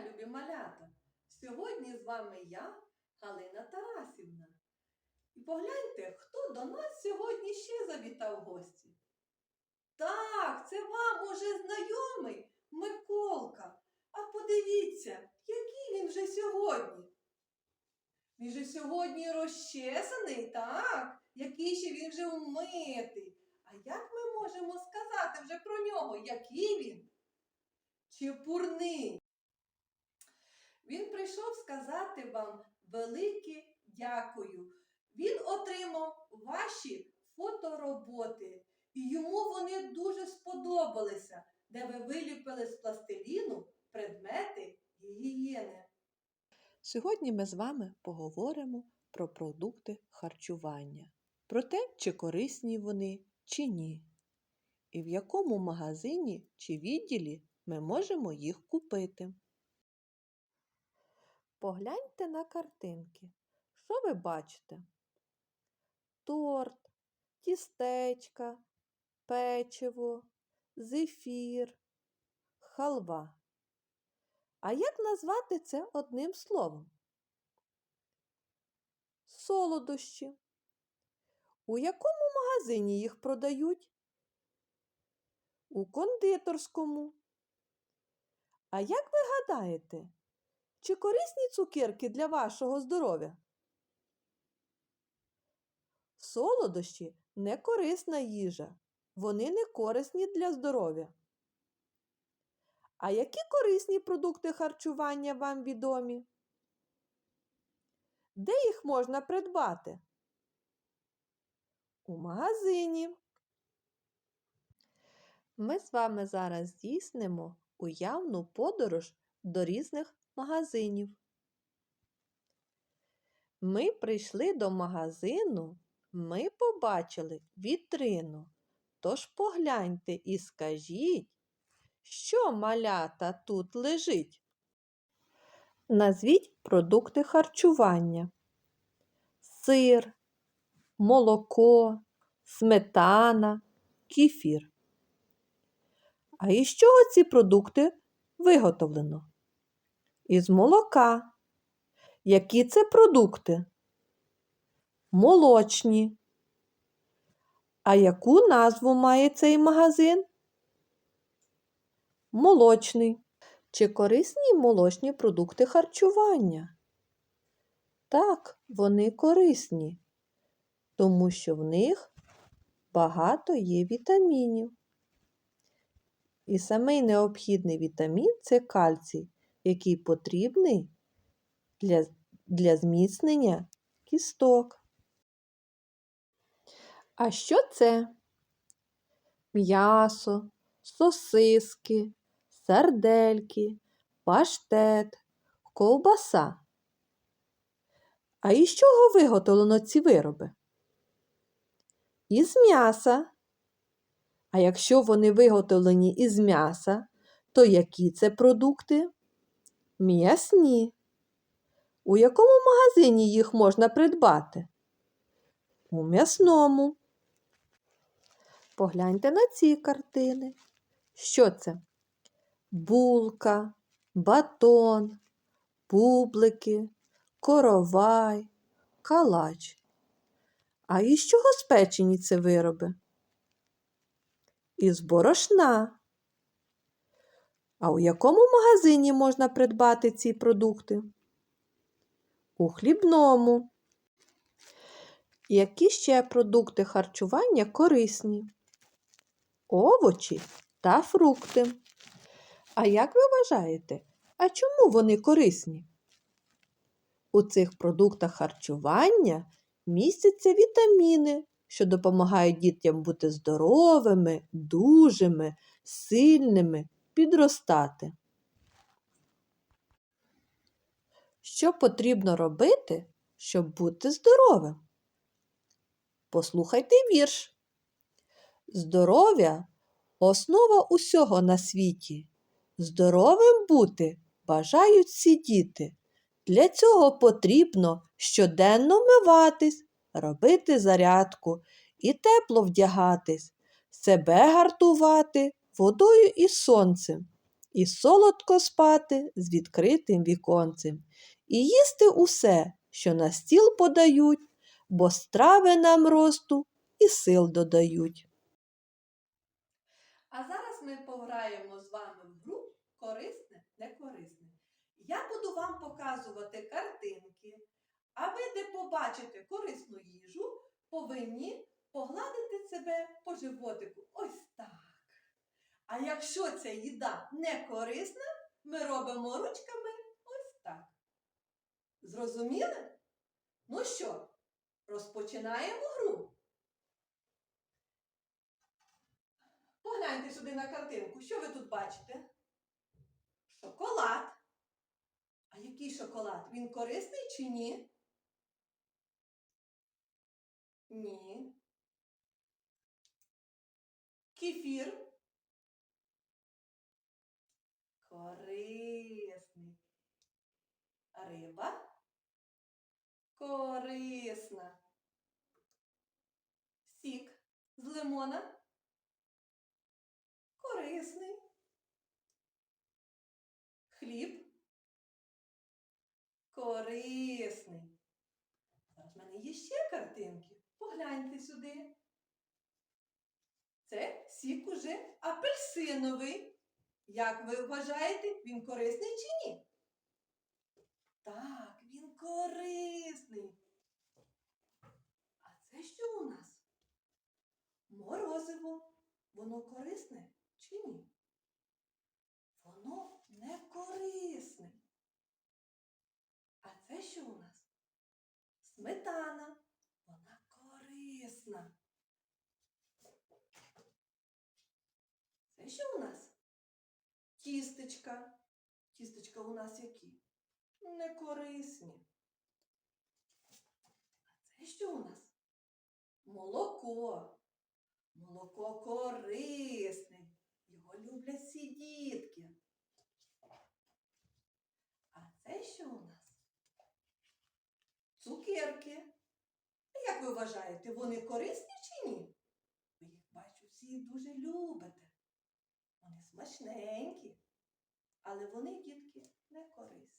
любі малята! Сьогодні з вами я, Галина Тарасівна. І погляньте, хто до нас сьогодні ще завітав в гості. Так, це вам уже знайомий Миколка. А подивіться, який він вже сьогодні. Він же сьогодні розчесаний, так? Який ще він вже умитий. А як ми можемо сказати вже про нього, який він? Чепурний. Він прийшов сказати вам велике дякую. Він отримав ваші фотороботи, і йому вони дуже сподобалися, де ви виліпили з пластиліну предмети гігієни. Сьогодні ми з вами поговоримо про продукти харчування, про те, чи корисні вони, чи ні, і в якому магазині чи відділі ми можемо їх купити. Погляньте на картинки. Що ви бачите? Торт, тістечка, печиво, зефір, халва. А як назвати це одним словом? Солодощі. У якому магазині їх продають? У кондитерському. А як ви гадаєте, чи корисні цукерки для вашого здоров'я? Солодощі не корисна їжа. Вони не корисні для здоров'я. А які корисні продукти харчування вам відомі? Де їх можна придбати? У магазині. Ми з вами зараз здійснимо уявну подорож до різних магазинів. Ми прийшли до магазину, ми побачили вітрину. Тож погляньте і скажіть, що малята тут лежить? Назвіть продукти харчування. Сир, молоко, сметана, кефір. А із чого ці продукти виготовлено? Із молока. Які це продукти? Молочні. А яку назву має цей магазин? Молочний. Чи корисні молочні продукти харчування? Так, вони корисні, тому що в них багато є вітамінів. І самий необхідний вітамін це кальцій, який потрібний для, для зміцнення кісток. А що це? М'ясо, сосиски, сардельки, паштет, ковбаса. А із чого виготовлено ці вироби? Із м'яса. А якщо вони виготовлені із м'яса, то які це продукти? М'ясні. У якому магазині їх можна придбати? У м'ясному. Погляньте на ці картини. Що це? Булка, батон, бублики, коровай, калач. А із чого спечені ці вироби? Із борошна. А у якому магазині можна придбати ці продукти? У хлібному. Які ще продукти харчування корисні? Овочі та фрукти. А як ви вважаєте, а чому вони корисні? У цих продуктах харчування містяться вітаміни, що допомагають дітям бути здоровими, дужими, сильними, підростати. Що потрібно робити, щоб бути здоровим? Послухайте вірш. Здоров'я основа усього на світі. Здоровим бути бажають всі діти. Для цього потрібно щоденно миватись, робити зарядку і тепло вдягатись, себе гартувати водою і сонцем, і солодко спати з відкритим віконцем, і їсти усе, що на стіл подають, бо страви нам росту і сил додають. А зараз ми пограємо з вами в гру корисне, не корисне. Я буду вам показувати картинки, а ви, де побачите корисну їжу, повинні погладити себе по животику. Ось. А якщо ця їда не корисна, ми робимо ручками ось так. Зрозуміли? Ну що, розпочинаємо гру. Погляньте сюди на картинку. Що ви тут бачите? Шоколад. А який шоколад? Він корисний чи ні? Ні. Кефір. Корисний. Риба. Корисна. Сік з лимона. Корисний. Хліб. Корисний. Зараз в мене є ще картинки. Погляньте сюди. Це сік уже апельсиновий. Як ви вважаєте, він корисний чи ні? Так, він корисний. А це що у нас? Морозиво. Воно корисне чи ні? Воно не корисне. А це що у нас? Сметана. Вона корисна. Це що у нас? Тістечка. Тістечка у нас які? Не корисні. А це що у нас? Молоко. Молоко корисне. Його люблять всі дітки. А це що у нас? Цукерки. Як ви вважаєте, вони корисні чи ні? Ви їх бачу, всі дуже любите. Вони смачненькі, але вони, дітки, не корисні.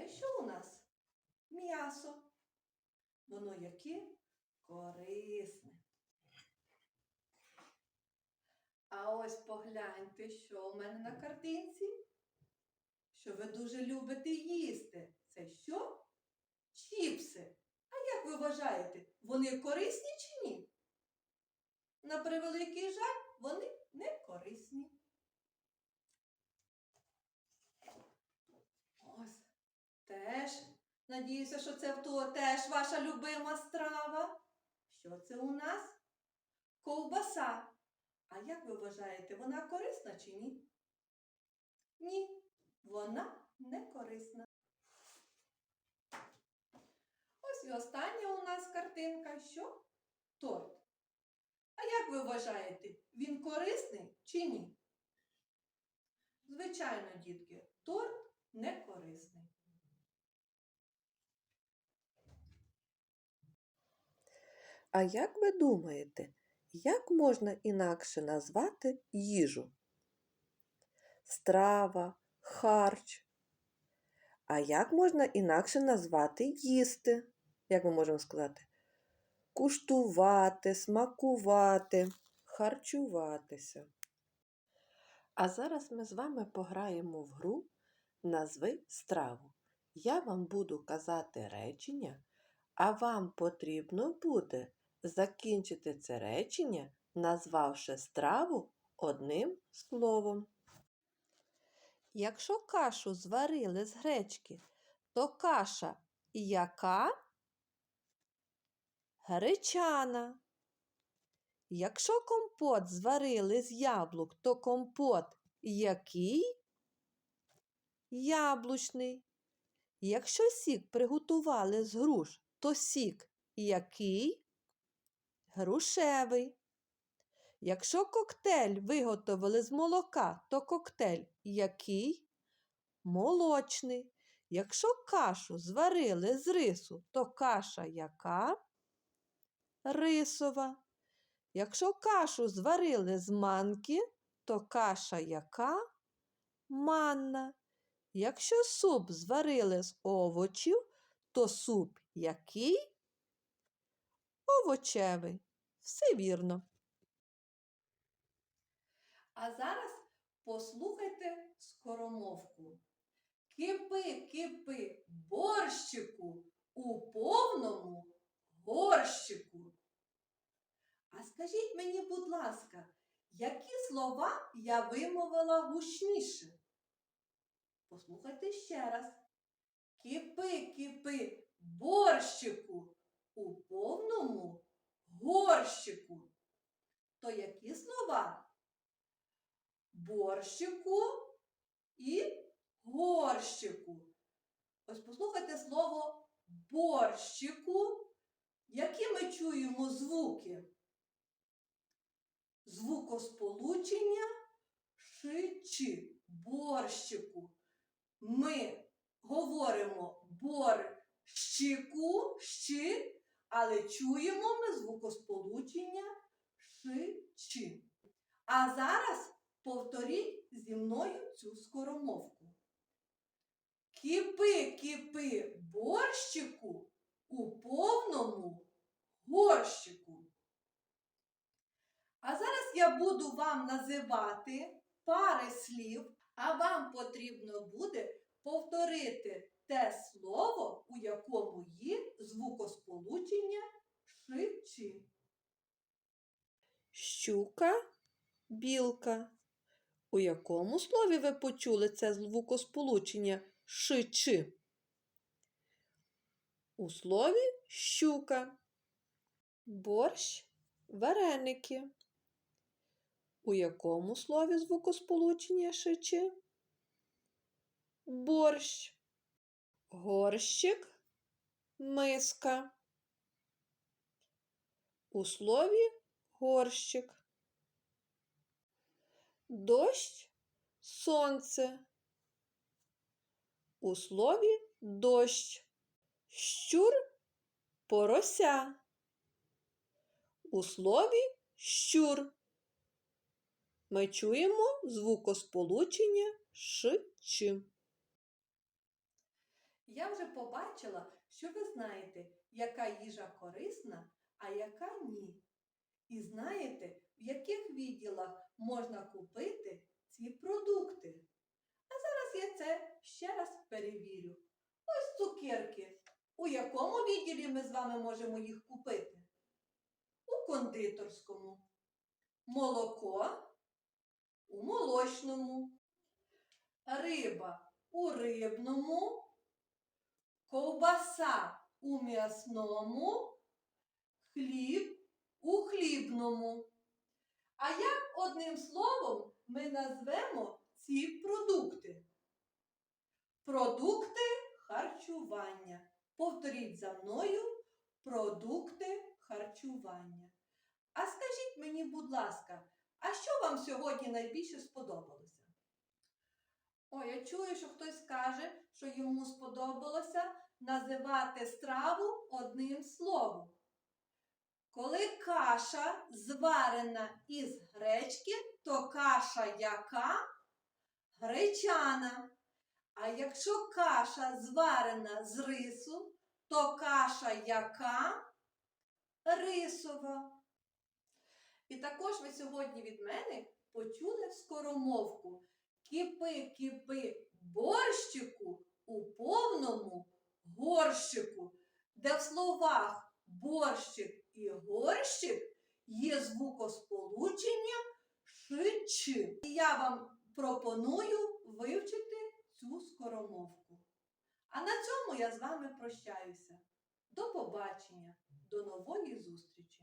Це що у нас? М'ясо. Воно яке? Корисне. А ось погляньте, що в мене на картинці. Що ви дуже любите їсти. Це що? Чіпси. А як ви вважаєте, вони корисні чи ні? На превеликий жаль, вони не корисні. Ось теж. Надіюся, що це того теж ваша любима страва. Що це у нас? Ковбаса. А як ви вважаєте, вона корисна чи ні? Ні, вона не корисна. Ось і остання у нас картинка. Що? Торт. А як ви вважаєте, він корисний чи ні? Звичайно, дітки, торт не корисний. А як ви думаєте, як можна інакше назвати їжу? Страва, харч. А як можна інакше назвати їсти? Як ми можемо сказати? Куштувати, смакувати, харчуватися. А зараз ми з вами пограємо в гру Назви страву. Я вам буду казати речення, а вам потрібно буде закінчити це речення, назвавши страву одним словом. Якщо кашу зварили з гречки, то каша яка? Гречана. Якщо компот зварили з яблук, то компот який? Яблучний. Якщо сік приготували з груш, то сік який? Грушевий. Якщо коктейль виготовили з молока, то коктейль який? Молочний. Якщо кашу зварили з рису, то каша яка? Рисова. Якщо кашу зварили з манки, то каша яка? Манна. Якщо суп зварили з овочів, то суп який? Овочевий. Все вірно. А зараз послухайте скоромовку. Кипи, кипи, борщику у повному горщику. А скажіть мені, будь ласка, які слова я вимовила гучніше? Послухайте ще раз. Кипи, кипи, борщику у повному горщику. То які слова? борщику і горщику. Ось послухайте слово борщику. Які ми чуємо звуки? Звукосполучення шичи, борщику. Ми говоримо борщику, щи, але чуємо ми звукосполучення шичи. А зараз Повторіть зі мною цю скоромовку. Кипи, кипи, борщику у повному горщику. А зараз я буду вам називати пари слів, а вам потрібно буде повторити те слово, у якому є звукосполучення ши-чи. Щука, білка. У якому слові ви почули це звукосполучення ши-чи? У слові щука. Борщ вареники. У якому слові звукосполучення ши-чи? Борщ. Горщик миска. У слові горщик. Дощ сонце. У слові дощ. Щур порося. У слові щур. Ми чуємо звукосполучення ш-ч. Я вже побачила, що ви знаєте, яка їжа корисна, а яка ні. І знаєте, в яких відділах можна купити ці продукти. А зараз я це ще раз перевірю. Ось цукерки. У якому відділі ми з вами можемо їх купити? У кондитерському. Молоко у молочному. Риба у рибному. Ковбаса у м'ясному. Хліб у хлібному. А як одним словом ми назвемо ці продукти? Продукти харчування. Повторіть за мною продукти харчування. А скажіть мені, будь ласка, а що вам сьогодні найбільше сподобалося? Ой, я чую, що хтось каже, що йому сподобалося називати страву одним словом. Коли каша зварена із гречки, то каша яка? Гречана. А якщо каша зварена з рису, то каша яка? Рисова. І також ви сьогодні від мене почули скоромовку. Кипи, кипи, борщику у повному горщику, де в словах борщик і горщик є звукосполучення шичи. І я вам пропоную вивчити цю скоромовку. А на цьому я з вами прощаюся. До побачення, до нової зустрічі!